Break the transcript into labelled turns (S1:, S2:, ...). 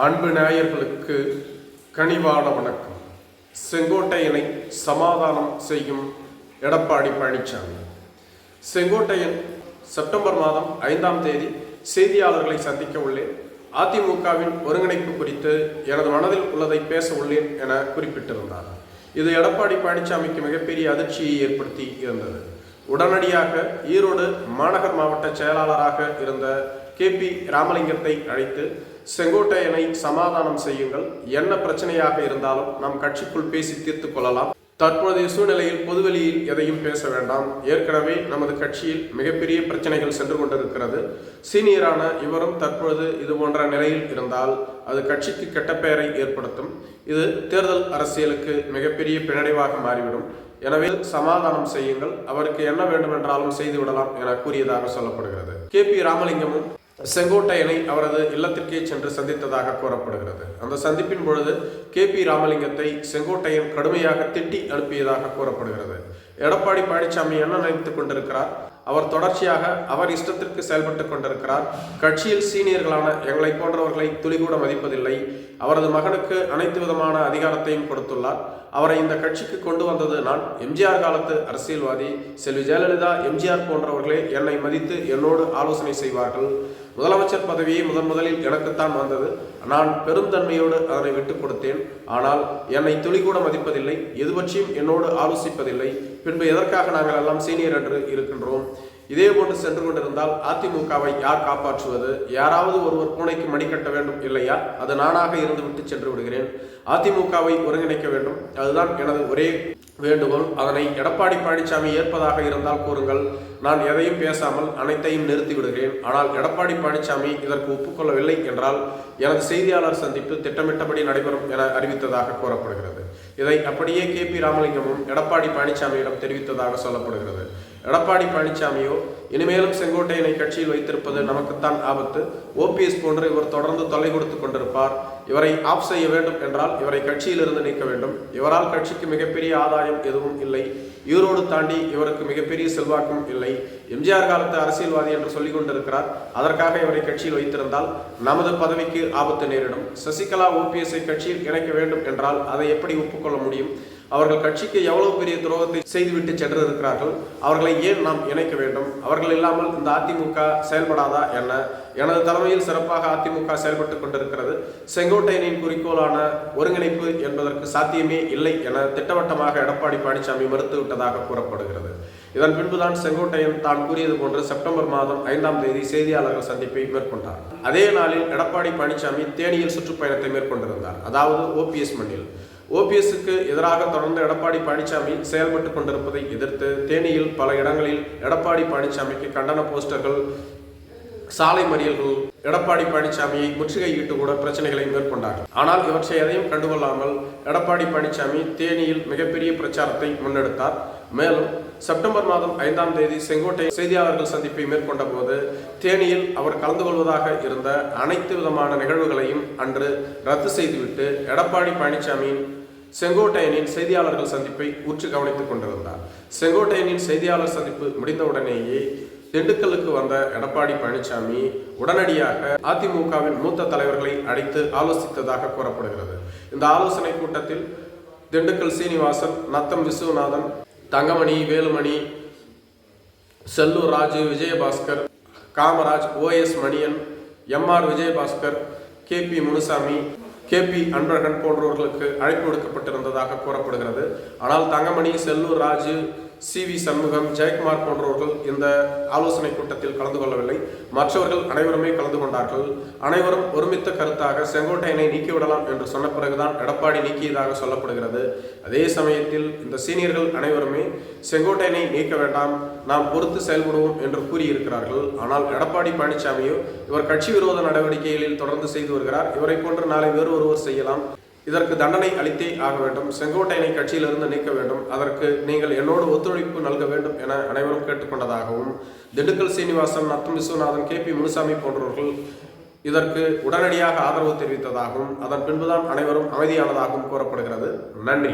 S1: அன்பு நேயர்களுக்கு கனிவான வணக்கம். செங்கோட்டையனை சமாதானம் செய்யும் எடப்பாடி பழனிசாமி செங்கோட்டையன் செப்டம்பர் மாதம் ஐந்தாம் தேதி செய்தியாளர்களை சந்திக்க உள்ளேன். அதிமுகவின் ஒருங்கிணைப்பு குறித்து எனது மனதில் உள்ளதை பேச உள்ளேன் என குறிப்பிட்டிருந்தார். இது எடப்பாடி பழனிசாமிக்கு மிகப்பெரிய அதிர்ச்சியை ஏற்படுத்தி இருந்தது. உடனடியாக ஈரோடு மாநகர் மாவட்ட செயலாளராக இருந்த கே பி ராமலிங்கத்தை அழைத்து செங்கோட்டையனை சமாதானம் செய்யுங்கள். என்ன பிரச்சனையாக இருந்தாலும் நம் கட்சிக்குள் பேசி தீர்த்து கொள்ளலாம். தற்போதைய சூழ்நிலையில் பொதுவெளியில் எதையும் பேச வேண்டாம். ஏற்கனவே நமது கட்சியில் மிகப்பெரிய பிரச்சனைகள் சென்று கொண்டிருக்கிறது. சீனியரான இவரும் தற்பொழுது இது போன்ற நிலையில் இருந்தால் அது கட்சிக்கு கெட்ட பெயரை ஏற்படுத்தும். இது தேர்தல் அரசியலுக்கு மிகப்பெரிய பின்னடைவாக மாறிவிடும். எனவே சமாதானம் செய்யுங்கள். அவருக்கு என்ன வேண்டுமென்றாலும் செய்துவிடலாம் என கூறியதாக சொல்லப்படுகிறது. கே பி ராமலிங்கமும் செங்கோட்டையனை அவரது இல்லத்திற்கே சென்று சந்தித்ததாக கூறப்படுகிறது. அந்த சந்திப்பின் பொழுது கே பி ராமலிங்கத்தை செங்கோட்டையன் கடுமையாக திட்டி அனுப்பியதாக கூறப்படுகிறது. எடப்பாடி பழனிசாமி என்ன நினைத்துக் கொண்டிருக்கிறார்? அவர் தொடர்ச்சியாக அவர் இஷ்டத்திற்கு செயல்பட்டு கொண்டிருக்கிறார். கட்சியில் சீனியர்களான எங்களை போன்றவர்களை துளிகூட மதிப்பதில்லை. அவரது மகனுக்கு அனைத்து விதமான அதிகாரத்தையும் கொடுத்துள்ளார். அவரை இந்த கட்சிக்கு கொண்டு வந்தது நான் எம்ஜிஆர் காலத்து அரசியல்வாதி செல்வி ஜெயலலிதா. எம்ஜிஆர் போன்றவர்களே என்னை மதித்து என்னோடு ஆலோசனை செய்வார்கள். முதலமைச்சர் பதவியை முதன் முதலில் எனக்குத்தான் வந்தது. நான் பெருந்தன்மையோடு அதனை விட்டுக் கொடுத்தேன். ஆனால் என்னை துளிகூட மதிப்பதில்லை எது பற்றியும் என்னோடு ஆலோசிப்பதில்லை. பின்பு எதற்காக நாங்கள் எல்லாம் சீனியர் என்று இருக்கின்றோம்? இதே போன்று சென்று கொண்டிருந்தால் அதிமுகவை யார் காப்பாற்றுவது? யாராவது ஒருவர் பூனைக்கு மணி கட்ட வேண்டும் இல்லையா? அது நானாக இருந்து விட்டு சென்று விடுகிறேன். அதிமுகவை ஒருங்கிணைக்க வேண்டும். அதுதான் எனது ஒரே வேண்டுகோள். அதனை எடப்பாடி பழனிசாமி ஏற்பதாக இருந்தால் கூறுங்கள். நான் எதையும் பேசாமல் அனைத்தையும் நிறுத்தி விடுகிறேன். ஆனால் எடப்பாடி பழனிசாமி இதற்கு ஒப்புக்கொள்ளவில்லை என்றால் எனது செய்தியாளர் சந்திப்பு திட்டமிட்டபடி நடைபெறும் என அறிவித்ததாக கூறப்படுகிறது. இதை அப்படியே கே பி ராமலிங்கமும் எடப்பாடி பழனிசாமியிடம் தெரிவித்ததாக சொல்லப்படுகிறது. எடப்பாடி பழனிசாமியோ இனிமேலும் செங்கோட்டையனை கட்சியில் வைத்திருப்பது நமக்குத்தான் ஆபத்து. ஓபிஎஸ் போன்று இவர் தொடர்ந்து தொல்லை கொடுத்து கொண்டிருப்பார். இவரை ஆஃப் செய்ய வேண்டும் என்றால் இவரை கட்சியிலிருந்து நீக்க வேண்டும். இவரால் கட்சிக்கு மிகப்பெரிய ஆதாயம் எதுவும் இல்லை. ஈரோடு தாண்டி இவருக்கு மிகப்பெரிய செல்வாக்கும் இல்லை. எம்ஜிஆர் காலத்து அரசியல்வாதி என்று சொல்லிக் கொண்டிருக்கிறார். அதற்காக இவரை கட்சியில் வைத்திருந்தால் நமது பதவிக்கு ஆபத்து நேரிடும். சசிகலா ஓபிஎஸ்ஐ கட்சியில் இணைக்க வேண்டும் என்றால் அதை எப்படி ஒப்புக்கொள்ள முடியும்? அவர்கள் கட்சிக்கு எவ்வளவு பெரிய துரோகத்தை செய்துவிட்டு சென்றிருக்கிறார்கள் அவர்களை ஏன் நாம் இணைக்க வேண்டும்? அவர்கள் இல்லாமல் இந்த அதிமுக செயல்படாதா என்ன? எனது தலைமையில் சிறப்பாக அதிமுக செயல்பட்டு கொண்டிருக்கிறது. செங்கோட்டையனின் குறிக்கோளான ஒருங்கிணைப்பு என்பதற்கு சாத்தியமே இல்லை என திட்டவட்டமாக எடப்பாடி பழனிசாமி மறுத்துவிட்டதாக கூறப்படுகிறது. இதன் பின்புதான் செங்கோட்டையன் தான் கூறியது போன்று செப்டம்பர் மாதம் ஐந்தாம் தேதி செய்தியாளர்கள் சந்திப்பை மேற்கொண்டார். அதே நாளில் எடப்பாடி பழனிசாமி தேனியில் சுற்றுப்பயணத்தை மேற்கொண்டிருந்தார். அதாவது ஓபிஎஸ் மண்ணில். ஓபிஎஸ்க்கு எதிராக தொடர்ந்து எடப்பாடி பழனிசாமி செயல்பட்டு கொண்டிருப்பதை எதிர்த்து தேனியில் பல இடங்களில் எடப்பாடி பழனிசாமிக்கு கண்டன போஸ்டர்கள் சாலை மறியல்கள் எடப்பாடி பழனிசாமியை முற்றுகையிட்டு கூட பிரச்சனைகளை மேற்கொண்டார்கள் ஆனால் இவற்றை எதையும் கண்டுகொள்ளாமல் எடப்பாடி பழனிசாமி தேனியில் மிகப்பெரிய பிரச்சாரத்தை முன்னெடுத்தார். மேலும் செப்டம்பர் மாதம் ஐந்தாம் தேதி செங்கோட்டை செய்தியாளர்கள் சந்திப்பை மேற்கொண்ட போது தேனியில் அவர் கலந்து கொள்வதாக இருந்த அனைத்து விதமான நிகழ்வுகளையும் அன்று ரத்து செய்துவிட்டு எடப்பாடி பழனிசாமியின் செங்கோட்டையனின் செய்தியாளர்கள் சந்திப்பை உற்று கவனித்துக் கொண்டிருந்தார். செங்கோட்டையனின் செய்தியாளர் சந்திப்பு முடிந்தவுடனேயே திண்டுக்கலுக்கு வந்த எடப்பாடி பழனிசாமி உடனடியாக அதிமுகவின் மூத்த தலைவர்களை அழைத்து ஆலோசித்ததாக கூறப்படுகிறது. இந்த ஆலோசனை கூட்டத்தில் Dindigul Srinivasan Natham Viswanathan Thangamani Velumani Sellur Raju Vijayabaskar Kamaraj O S Maniyan M R Vijayabaskar K P Munusamy K P Anbazhagan போன்றவர்களுக்கு அழைப்பு விடுக்கப்பட்டிருந்ததாக கூறப்படுகிறது. ஆனால் தங்கமணி செல்லூர் ராஜு சி வி சண்முகம் ஜெயக்குமார் போன்றவர்கள் இந்த ஆலோசனை கூட்டத்தில் கலந்து கொள்ளவில்லை. மற்றவர்கள் அனைவருமே கலந்து கொண்டார்கள். அனைவரும் ஒருமித்த கருத்தாக செங்கோட்டையனை நீக்கிவிடலாம் என்று சொன்ன பிறகுதான் எடப்பாடி நீக்கியதாக சொல்லப்படுகிறது. அதே சமயத்தில் இந்த சீனியர்கள் அனைவருமே செங்கோட்டையனை நீக்க வேண்டாம் நாம் பொறுத்து செயல்படுவோம் என்று கூறியிருக்கிறார்கள். ஆனால் எடப்பாடி பழனிசாமியோ இவர் கட்சி விரோத நடவடிக்கைகளில் தொடர்ந்து செய்து வருகிறார். இவரை போன்று நாளை வேறு ஒருவர் செய்யலாம். இதற்கு தண்டனை அளித்தே ஆக வேண்டும். செங்கோட்டையனை கட்சியிலிருந்து நீக்க வேண்டும். அதற்கு நீங்கள் என்னோடு ஒத்துழைப்பு நல்க வேண்டும் என அனைவரும் கேட்டுக்கொண்டதாகவும் திண்டுக்கல் சீனிவாசன் நத்தம் விஸ்வநாதன் கே பி முனுசாமி போன்றவர்கள் இதற்கு உடனடியாக ஆதரவு தெரிவித்ததாகவும் அதன் பின்புதான் அனைவரும் அமைதியானதாகவும் கூறப்படுகிறது. நன்றி.